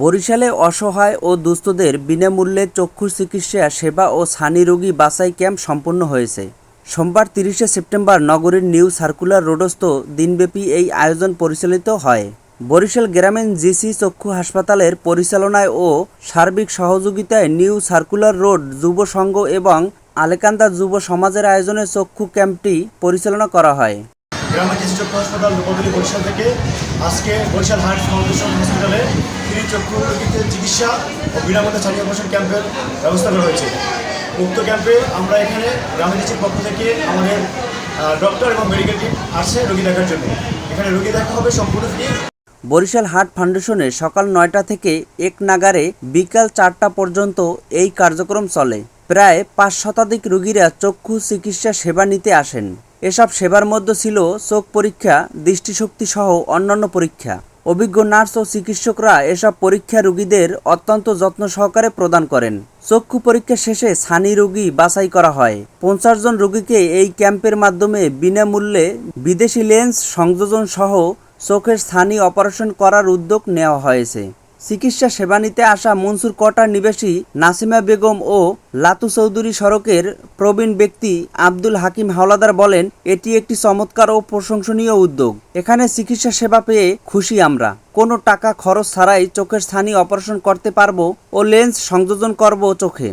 বরিশালে অসহায় ও দুস্থদের বিনামূল্যে চক্ষু চিকিৎসা, সেবা ও ছানি রোগী বাছাই ক্যাম্প সম্পন্ন হয়েছে। সোমবার তিরিশে সেপ্টেম্বর নগরীর নিউ সার্কুলার রোডস্থ দিনব্যাপী এই আয়োজন পরিচালিত হয়। বরিশাল গ্রামীণ জিসি চক্ষু হাসপাতালের পরিচালনায় ও সার্বিক সহযোগিতায় নিউ সার্কুলার রোড যুব সংঘ এবং আলেকান্দা যুব সমাজের আয়োজনে চক্ষু ক্যাম্পটি পরিচালনা করা হয়। কৃষি চক্ষু হাসপাতাল নবদলী বরিশাল থেকে আজকে বরিশাল হার্ট ফাউন্ডেশন হসপিটালে ফ্রি চক্ষু রোগীদের চিকিৎসা ও বিনামূল্যে ছাড়িয়ে অপারেশন ক্যাম্পের ব্যবস্থা করা হয়েছে। উক্ত ক্যাম্পে আমরা এখানে গ্রামের কৃষির পক্ষ থেকে আমাদের ডক্টর এবং মেডিকেল টিম আসছে রোগী দেখার জন্য। এখানে রোগী দেখা হবে সম্পূর্ণ ফ্রি বরিশাল হাট ফাউন্ডেশনে সকাল নয়টা থেকে এক নাগারে বিকাল চারটা পর্যন্ত এই কার্যক্রম চলে। প্রায় পাঁচ শতাধিক রোগীরা চক্ষু চিকিৎসা সেবা নিতে আসেন। এসব সেবার মধ্যে ছিল চোখ পরীক্ষা, দৃষ্টিশক্তি সহ অন্যান্য পরীক্ষা। অভিজ্ঞ নার্স ও চিকিৎসকরা এসব পরীক্ষা রোগীদের অত্যন্ত যত্ন সহকারে প্রদান করেন। চক্ষু পরীক্ষা শেষে ছানি রোগী বাছাই করা হয়। পঞ্চাশ জন রোগীকে এই ক্যাম্পের মাধ্যমে বিনামূল্যে বিদেশি লেন্স সংযোজন সহ চোখের স্থানীয় অপারেশন করার উদ্যোগ নেওয়া হয়েছে। চিকিৎসা সেবা নিতে আসা মনসুর কটার নিবাসী নাসিমা বেগম ও লাতু চৌধুরী সড়কের প্রবীণ ব্যক্তি আব্দুল হাকিম হাওলাদার বলেন, এটি একটি চমৎকার ও প্রশংসনীয় উদ্যোগ। এখানে চিকিৎসা সেবা পেয়ে খুশি আমরা। কোনো টাকা খরচ ছাড়াই চোখের স্থানীয় অপারেশন করতে পারব ও লেন্স সংযোজন করব চোখে।